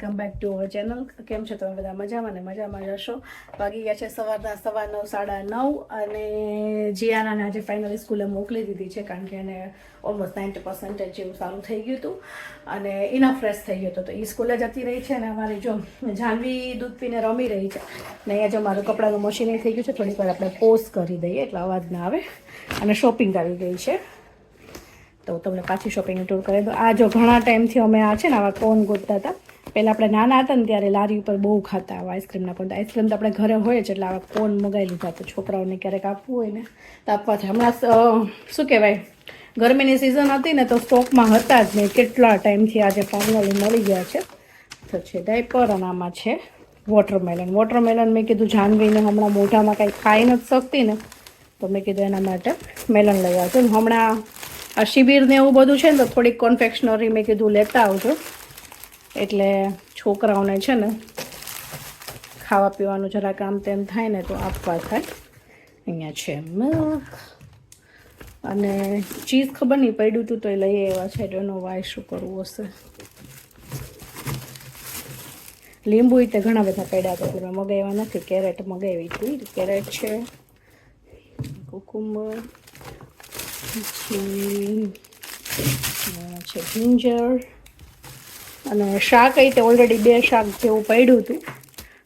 Welcome back to our channel કેમ છો તમે બધા? મજામાં ને મજામાં જશો વાગી ગયા છે સવારના સવા નવ સાડા નવ અને જીયાનાને આજે ફાઇનલી સ્કૂલે મોકલી દીધી છે કારણ કે એને ઓલમોસ્ટ નાઇન્ટી પર્સન્ટેજ જેવું સારું થઈ ગયું હતું અને એના ફ્રેશ થઈ ગયો હતું. તો એ સ્કૂલે જતી રહી છે અને અમારી જો જાનવી દૂધ પીને રમી રહી છે ને અહીંયા જો મારું કપડાનું મશીન થઈ ગયું છે. થોડીક વાર આપણે પોઝ કરી દઈએ એટલે અવાજ ના આવે અને શોપિંગ આવી ગઈ છે. તો તમને પાછી શોપિંગની ટૂર કરી દો આ જો ઘણા ટાઈમથી અમે આ છે ને આવા કોન ગોતતા હતા. પહેલાં આપણે નાના હતા ને ત્યારે લારી ઉપર બહુ ખાતા આવા આઈસ્ક્રીમના, પણ આઈસ્ક્રીમ તો આપણે ઘરે હોય જ એટલે આવા કોન મગાવી લીધા તો છોકરાઓને ક્યારેક આપવું હોય ને, તો આપવાથી હમણાં શું કહેવાય, ગરમીની સિઝન હતી ને તો સ્ટોકમાં હતા જ નહીં કેટલા ટાઈમથી આજે ફાઇનલી મળી ગયા છે. તો છે ડાયપર અને આમાં છે વોટરમેલન વોટરમેલન મેં કીધું જાનવીને હમણાં મોઢામાં કાંઈ ખાઈ નથી શકતી ને, તો મેં કીધું એના માટે મેલન લઈ આવજો. હમણાં આ શિબિર ને એવું બધું છે ને, તો થોડીક કોન્ફેક્શનરી મેં કીધું લેતા આવજો. એટલે છોકરાઓને છે ને ખાવા પીવાનું જરા કામ તેમ થાય ને તો આપવા થાય. અહીંયા છે મિલ્ક અને ચીઝ ખબર નહીં પડ્યું હતું તો એ લઈ આવ્યા છે. એનો વાય શું કરવું હશે. લીંબુ તે ઘણા બધા પડ્યા હતા. એટલે મેં મગાવ્યા નથી. કેરેટ મગાવી હતી. કેરેટ છે કુકુંબર પછી છે જિંજર અને શાક એ તે ઓલરેડી બે શાક જેવું પડ્યું હતું.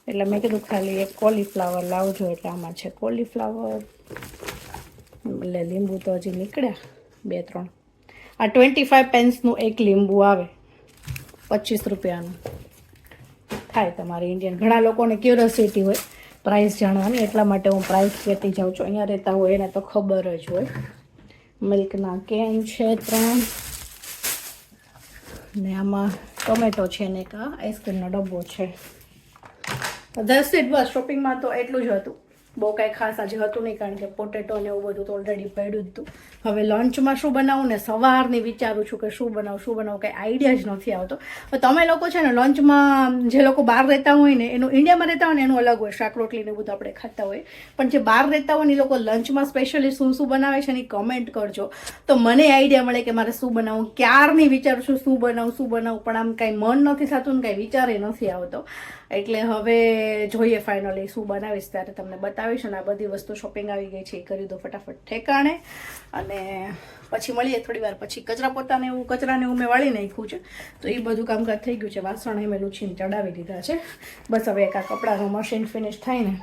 એટલે મેં કીધું ખાલી એક કોલીફ્લાવર લાવજો એટલે આમાં છે કોલીફ્લાવર એટલે લીંબુ તો હજી નીકળ્યા બે ત્રણ. આ ટ્વેન્ટી ફાઇવ પેન્સનું એક લીંબુ આવે, પચીસ રૂપિયાનું. થાય તમારે ઇન્ડિયન ઘણા લોકોને ક્યુરોસિટી હોય પ્રાઇસ જાણવાની, એટલા માટે હું પ્રાઇસ કહેતી જાઉં છું. અહીંયા રહેતા હોય એને તો ખબર જ હોય. મિલ્કના કેન છે ત્રણ. ને આમાં ટોમેટો છે ને એક આઈસ્ક્રીમનો ડબ્બો છે. દસ બસ શોપિંગમાં તો એટલું જ હતું. બહુ કાંઈ ખાસ આજે હતું નહીં કારણ કે પોટેટો ને એવું બધું તો ઓલરેડી પડ્યું જ હતું. હવે લંચમાં શું બનાવું ને સવારની વિચારું છું કે શું બનાવું શું બનાવું, કંઈ આઈડિયા જ નથી આવતો. તમે લોકો છે ને લંચમાં જે લોકો બહાર રહેતા હોય ને, એનું ઇન્ડિયામાં રહેતા હોય ને, એનું અલગ હોય, શાક, રોટલી ને બધું આપણે ખાતા હોય. પણ જે બહાર રહેતા હોય ને, એ લોકો લંચમાં સ્પેશિયલી શું શું બનાવે છે એની કમેન્ટ કરજો. તો મને આઈડિયા મળે કે મારે શું બનાવું. ક્યારની વિચારું છું શું બનાવું શું બનાવું, પણ આમ કાંઈ મન નથી થતું ને કાંઈ વિચારે નથી આવતો. એટલે હવે જોઈએ ફાઇનલી શું બનાવીશ ત્યારે તમને બતાવીશ અને આ બધી વસ્તુ શોપિંગ આવી ગઈ છે, એ કરી દો ફટાફટ ઠેકાણે. અને પછી મળીએ થોડી વાર. પછી કચરા પોતાને એવું કચરાને એવું મેં વાળી નાખ્યું છે. તો એ બધું કામકાજ થઈ ગયું છે. વાસણ એ મેં લૂછીને ચડાવી દીધા છે. બસ હવે એક આ કપડાનું મશીન ફિનિશ થાય ને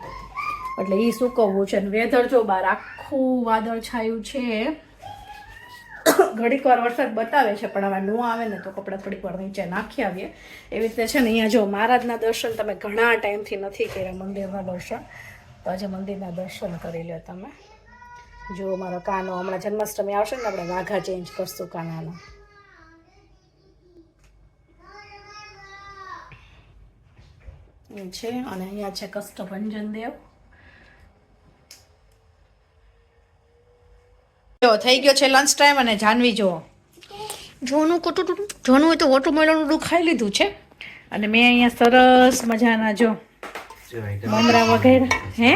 એટલે એ સૂકવવું છે. ને વેધર જો બહાર આખું વાદળ છાયું છે. ઘડીક વાર વરસાદ બતાવે છે, પણ હવે ન આવે ને તો કપડાં થોડીક વાર નીચે નાખી આવીએ. એવી રીતે છે ને, અહીંયા જો મહારાજના દર્શન તમે ઘણા ટાઈમથી નથી કર્યા મંદિરના દર્શન. તો આજે મંદિરના દર્શન કરી લો તમે. જો મારો કાનો હમણાં જન્માષ્ટમી આવશે ને આપણે વાઘા ચેન્જ કરશું કાનાનો. છે અને અહીંયા છે કષ્ટભંજન દેવ. જો થઈ ગયો છે લંચ ટાઈમ અને જાનવી જુઓ. જોનું કોટું જોનું હોય તો વોટરમેલન ઉડું ખાઈ લીધું છે. અને મેં અહીંયા સરસ મજાના જો મમરા વગેરે હે?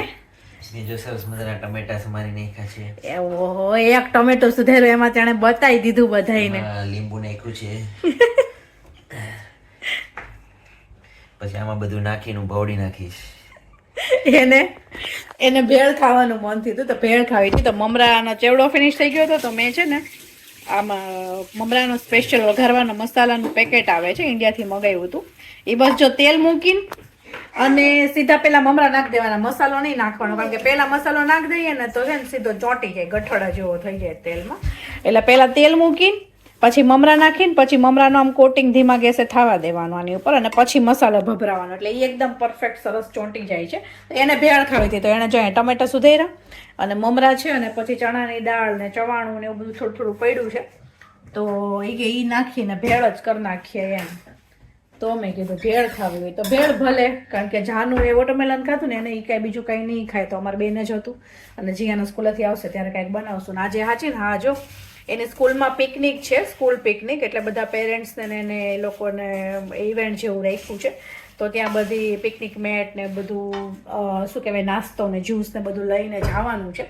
મેં સરસ મજાના ટમેટા સમારી નાખ્યા છે. એવો એક ટમેટો સુધાર્યો એમાં તેણે બતાવી દીધું બધાઈને લીંબુ નાખ્યું છે. પછી આમાં બધું નાખીને ભવડી નાખીશ. એને એને ભેળ ખાવાનું મન થયું હતું તો ભેળ ખાવી હતી. તો મમરાનો ચેવડો ફિનિશ થઈ ગયો હતો તો મેં છે ને આમાં મમરાનો સ્પેશિયલ વઘારવાનો મસાલાનું પેકેટ આવે છે ઇન્ડિયાથી મગાવ્યું હતું. એ બસ જો તેલ મૂકીને અને સીધા પેલા મમરા નાખી દેવાના, મસાલો નહીં નાખવાનો, કારણ કે પેલા મસાલો નાખી દઈએ ને તો છે ને સીધો ચોંટી જાય, ગઠોડા જેવો થઈ જાય તેલમાં. એટલે પેલા તેલ મૂકીને, પછી મમરા નાખીને, પછી મમરાનો આમ કોટિંગ ધીમા ગેસે થવા દેવાનો આની ઉપર અને પછી મસાલો ભભરાવાનો. એટલે એ એકદમ પરફેક્ટ સરસ ચોંટી જાય છે. એને ભેળ ખાવી હતી તો એને જોઈએ ટમેટા સુધેરા અને મમરા છે અને પછી ચણાની દાળ ને ચવાણું ને એવું બધું થોડું થોડું પડ્યું છે. તો એ કે એ નાખીને ભેળ જ કરી નાખીએ એમ. તો મેં કીધું ભેળ ખાવી હોય તો ભેળ ભલે, કારણ કે જાનું એ વોટરમેલન ખાતું ને એને એ કાંઈ બીજું કાંઈ નહીં ખાય. તો અમારે બેને જ હતું. અને જીયાના સ્કૂલેથી આવશે ત્યારે કાંઈક બનાવશું. ને આજે હાચી ને, હા, જો. એની સ્કૂલમાં પિકનિક છે સ્કૂલ પિકનિક એટલે બધા પેરેન્ટ્સને એને એ લોકોને ઇવેન્ટ જેવું રાખ્યું છે. તો ત્યાં બધી પિકનિક મેટ ને બધું શું કહેવાય, નાસ્તો ને જ્યુસ ને બધું લઈને જવાનું છે.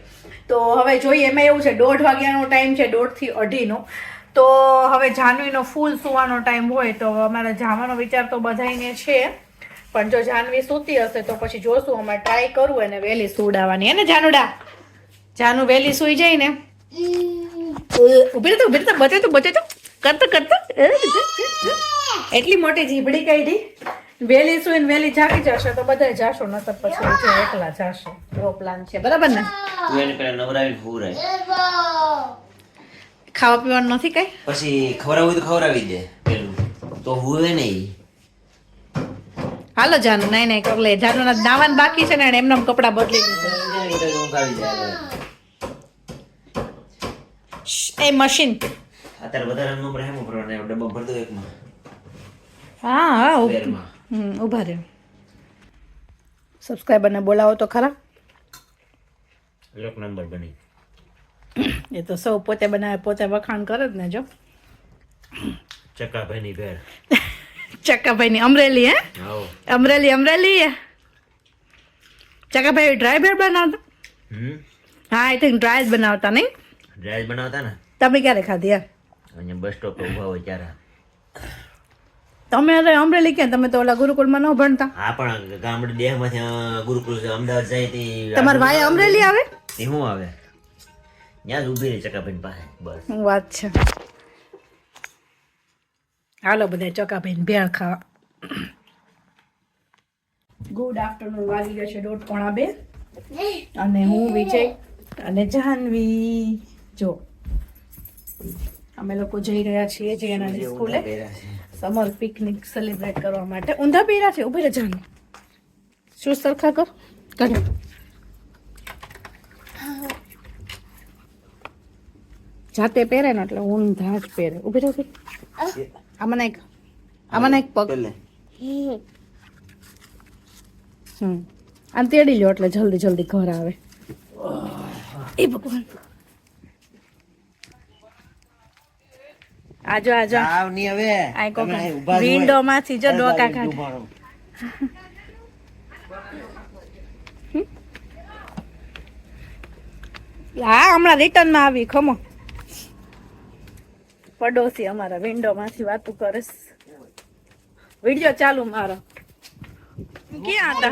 તો હવે જોઈએ, એમાં એવું છે, દોઢ વાગ્યાનો ટાઈમ છે દોઢથી અઢીનો. તો હવે જાનવીનો ફૂલ સુવાનો ટાઈમ હોય તો અમારે જવાનો વિચાર તો બધાયને છે. પણ જો જાનવી સૂતી હશે તો પછી જોશું અમે ટ્રાય કરવું એને વહેલી સુડાવવાની હે ને જાનુડા? જાનુ વહેલી સુઈ જાય ને? ઊભી રહેતો ઊભી રહેતો બચે તો બચે તો. કરતો કરતો. એટલી મોટી જીભડી કાઢી. વહેલી સુઈને વહેલી જાગી જશે તો બધા જાશો નતર પછી જે એકલા જાશો. એવો પ્લાન છે. બરાબર ને? તું એને પેલા નવરાવી ખાવા પીવાનું નથી કઈ? પછી ખવડાવવું તો ખવડાવી દે પેલું. તો હુવે નહીં. હાલો જાનુ નહીં નહીં કર લે. જાનુ ના બાકી છે ને એને એમનેમ કપડાં બદલી એ મશીન. અત્યારે વધારે નંબર હેમ ભરવાના ડબ્બા ભર દો એકમાં. હા હા ઊભા. બેરમાં. હમ, ઊભા રહે. સબસ્ક્રાઈબરને બોલાવો તો ખરા. એક નંબર બની એ તો સૌ પોતે બનાવે પોતે વખાણ કરે જ ને જો. ચકાભાઈની ઘેર. ચકાભાઈની અમરેલી હે? અમરેલી અમરેલી ચકાભાઈ ડ્રાય બ્રેડ બનાવતા? હા આઈ થિંક ડ્રાય જ બનાવતા નહીં? ડ્રાય બનાવતા ને? તમે ક્યારે ખાધી યાર અહીંયા બસ સ્ટોપ પર ઊભા હોય ત્યારે. તમે અરે અમરેલી ક્યાં? તમે તો ઓલા ગુરુકુળમાં ન ભણતા. હા પણ ગામડે દેહમાંથી ગુરુકુળ અમદાવાદ જાય તે. તમાર ભાઈ અમરેલી આવે? તે શું આવે? ત્યાં જ ઊભી રહી ચકાભાઈ પાસે બસ વાત છે હાલો બધા ચોકાભાઈ ભેળ ખાવા ગુડ આફ્ટરનૂન વાગી ગયો છે દોઢ પોણા બે અને હું વિજય અને જાહ્નવી જો અમે લોકો જઈ રહ્યા છીએ જયાનાની સ્કૂલે સમર પિકનિક સેલિબ્રેટ કરવા માટે. ઊંધા પહેર્યા છે ઊભી રહે જાનું શું સરખા કર? કાઢો જાતે પહેરે ને એટલે ઊંધા જ પહેરે. ઊભી રહે ઊભી આમાં એક આમાં એક પગ. હમ. આમ તેડી લો એટલે જલ્દી જલ્દી ઘર આવે. એ ભગવાન. આજો આજો. આવની હવે. આ કોક વિન્ડો માંથી જો ડોકા કાઢ. હા હમણાં રિટર્નમાં આવી ખમો. પડોશી અમારા વિન્ડો માંથી વાતું કરસ. વિડિયો ચાલુ મારો. ક્યાં હતા?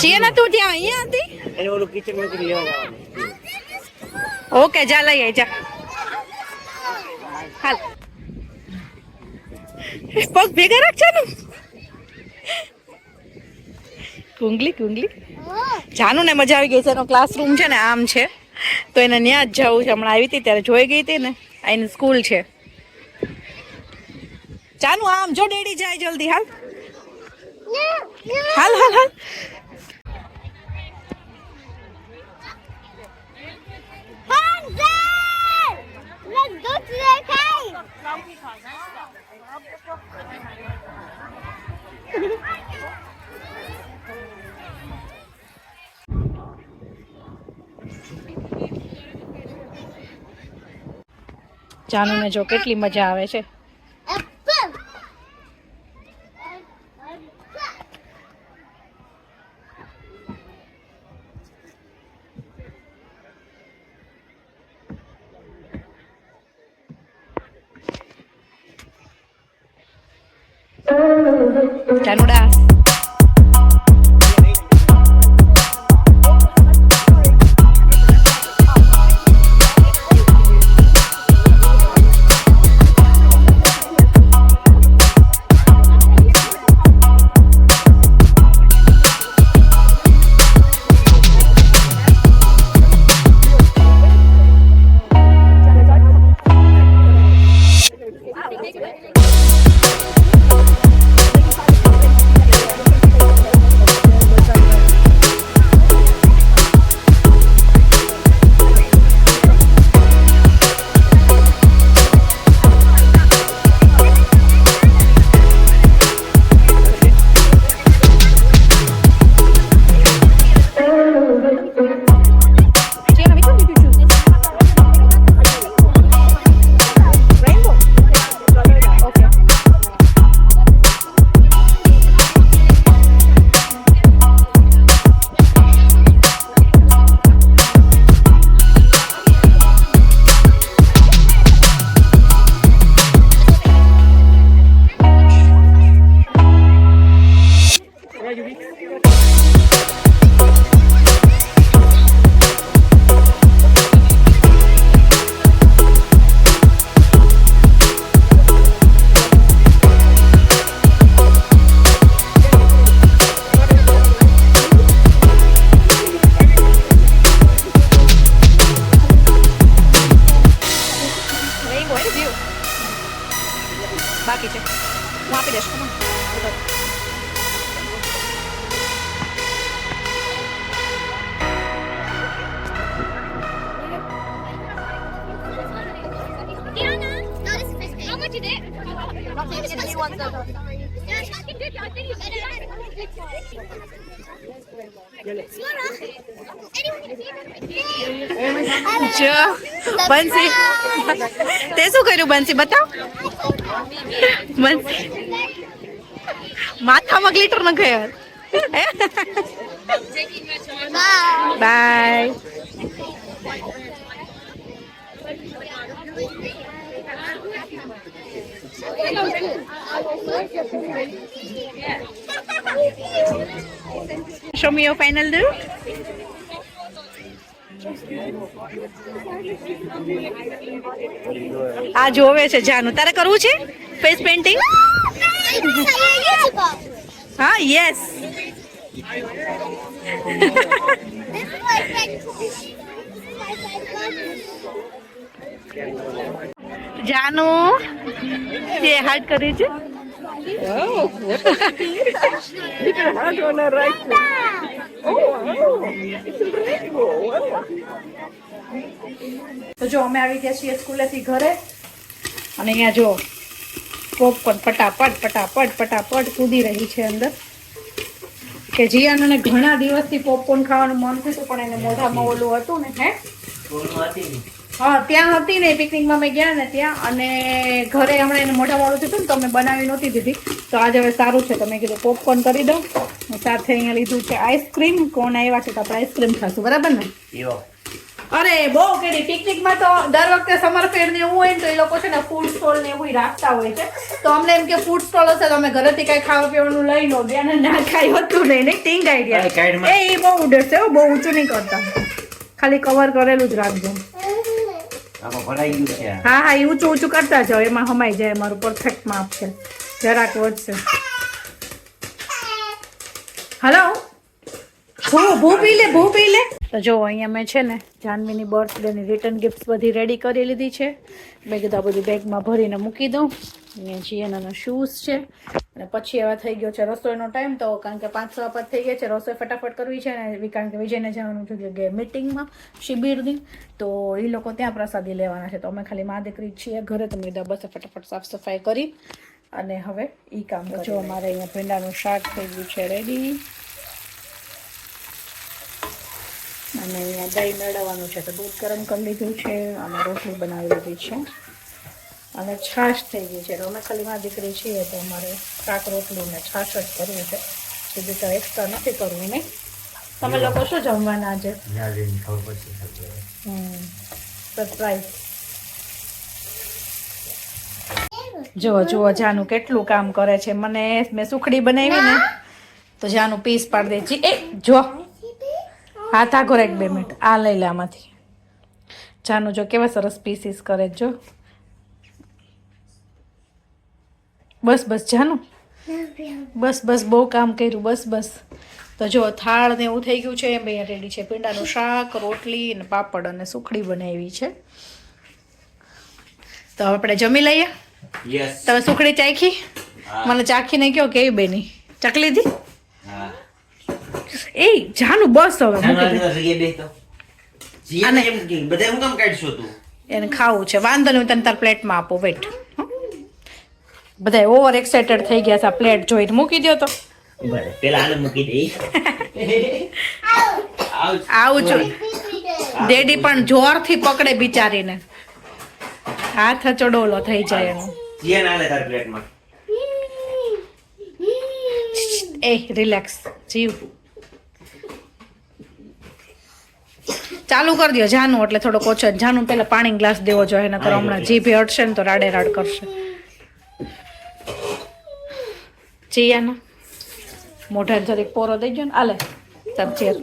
છીએ તું ત્યાં? અહીંયા હતી? એ ઓલું કિચનમાં લેવા ઓકે જા લઈ આવી જા. હાલ. પગ ભેગા રાખજો ને કુંગલી કુંગલી. જાનુ ને મજા આવી ગઈ છે એનો ક્લાસરૂમ છે ને આમ છે. તો એને ત્યાં જ જવું છે. હમણાં આવી હતી ત્યારે જોઈ ગઈ હતી ને. એની સ્કૂલ છે. જાનુ આમ જો ડેડી જાય જલ્દી, હાલ. હાલ હાલ હાલ. Thank go જાનુને જો કેટલી મજા આવે છે. જો બંસી તે શું કર્યું બંસી બતાવ બંસી માથામાં ગ્લિટર ન ગયો bye Show me your final look. આ જોવે છે જાનું. તારે કરવું છે? ફેસ પેઇન્ટિંગ હા યસ જાનુ. તે હાર્ડ કરી છે? તો જો અમે આવી ગયા છીએ સ્કૂલેથી ઘરે. અને અહીંયા જો પોપકોર્ન ફટાફટ ફટાફટ ફટાફટ કૂદી રહી છે અંદર. કે જીયાને ઘણા દિવસથી પોપકોર્ન ખાવાનું મન થયું પણ એને મોઢામાં ઓલું હતું ને હે? હા ત્યાં હતી ને પિકનિકમાં અમે ગયા ને ત્યાં અને ઘરે હમણાં એને મોઢા મોડું થયું ને તો અમે બનાવી નહોતી દીધી. તો આજે હવે સારું છે. તમે કીધું પોપકોર્ન કરી દઉં. સાથે અહીંયા લીધું છે આઈસ્ક્રીમ કોણ આવ્યા છે તો આપણે આઈસ્ક્રીમ ખાશું બરાબર ને? અરે બહુ કેડી. પિકનિકમાં તો દર વખતે સમર ફેર ને એવું હોય ને તો એ લોકો છે ને ફૂડ સ્ટોલ ને એવું રાખતા હોય છે. તો અમને એમ કે ફૂડ સ્ટોલ હશે તો અમે ઘરેથી કઈ ખાવા પીવાનું લઈ લો. બે ના ખાઈ હતું નહીં નહીં ટીંગ આઈડિયા. એ બહુ ઉડે છે બહુ ઊંચું નહીં કરતા. ખાલી કવર કરેલું જ રાખજો. ભરાઈ ગયું છે. હા હા, એ ઊંચું ઊંચું કરતા જાઓ. એમાં હમાઈ જાય મારું પરફેક્ટ માપ છે. જરાક વધશે. હલો ભૂ ભૂ પી લે, ભૂ પી લે. તો જો અહીંયા મેં છે ને જાનવીની બર્થડેની રિટર્ન ગિફ્ટ બધી રેડી કરી લીધી છે. મેં કીધું આ બધું બેગમાં ભરીને મૂકી દઉં. અહીંયા જીએનાનો શૂઝ છે. અને પછી હવે થઈ ગયો છે રસોઈનો ટાઈમ તો કારણ કે પાંચ સવા પાંચ થઈ ગયા છે રસોઈ ફટાફટ કરવી છે ને કારણ કે વિજયને જવાનું છે કે મિટિંગમાં શિબિરની તો એ લોકો ત્યાં પ્રસાદી લેવાના છે. તો અમે ખાલી મા દીકરી છીએ ઘરે તો મેં બસે બસ ફટાફટ સાફ સફાઈ કરી. અને હવે એ કામ જો અમારે અહીંયા ભીંડાનું શાક થઈ ગયું છે રેડી અને અહીંયા દહીં મેળવવાનું છે. તો દૂધ ગરમ કરી લીધું છે અને રોટલી બનાવી લીધી છે. અને છાશ થઈ ગઈ છે. તો અમે ખાલી માં દીકરી છીએ તો અમારે શાક રોટલી ને છાશ જ કરવી છે. બીજું તો એક્સ્ટ્રા નથી કરવું નહીં? તમે લોકો શું જમવાના આજે? સરપ્રાઈઝ જુઓ જુઓ જાનું કેટલું કામ કરે છે. મને મેં સુખડી બનાવી ને તો જાનું પીસ પાડી દે. છે એ જો હાથ આગો એક બે મિનિટ. આ લઈ લે આમાંથી. જાનું જો કેવા સરસ પીસીસ કરે જો. બસ બસ જાનું. બસ બસ બહુ કામ કર્યું. બસ બસ. તો જો થાળ ને એવું થઈ ગયું છે બે રેડી છે. પીંડાનું શાક રોટલી અને પાપડ અને સુખડી બનાવી છે. તો આપણે જમી લઈએ? તમે સુખડી ચાખી? મને ચાખીને કયો કેવી બેની. ચકલી દી હા એ જાનું બસ હવે બધા હું કામ કાઢશો તું? એને ખાવું છે. વાંધો નહીં તને તાર પ્લેટમાં આપો. વેટ. બધા ઓવર એક્સાઇટેડ થઈ ગયા છે. પ્લેટ જોઈને મૂકી દો તો. પેલા આને મૂકી દે. આવું છું ડેડી પણ જોરથી પકડે બિચારીને. હાથ ચડોલો થઈ જાય એનો. જીયાને આલે તાર પ્લેટમાં. એ રિલેક્સ જીવ. ચાલુ કરી દો જાનું એટલે થોડોક ઓછો જાનું પેલા પાણી ગ્લાસ દેવો જોઈએ નકર હમણાં જીભે અડશે ને તો રાડે રાડ કરશે. જીયાના. મોઢા જરીક પોરો દઈ ગયો ને. આલે તબ ચેર.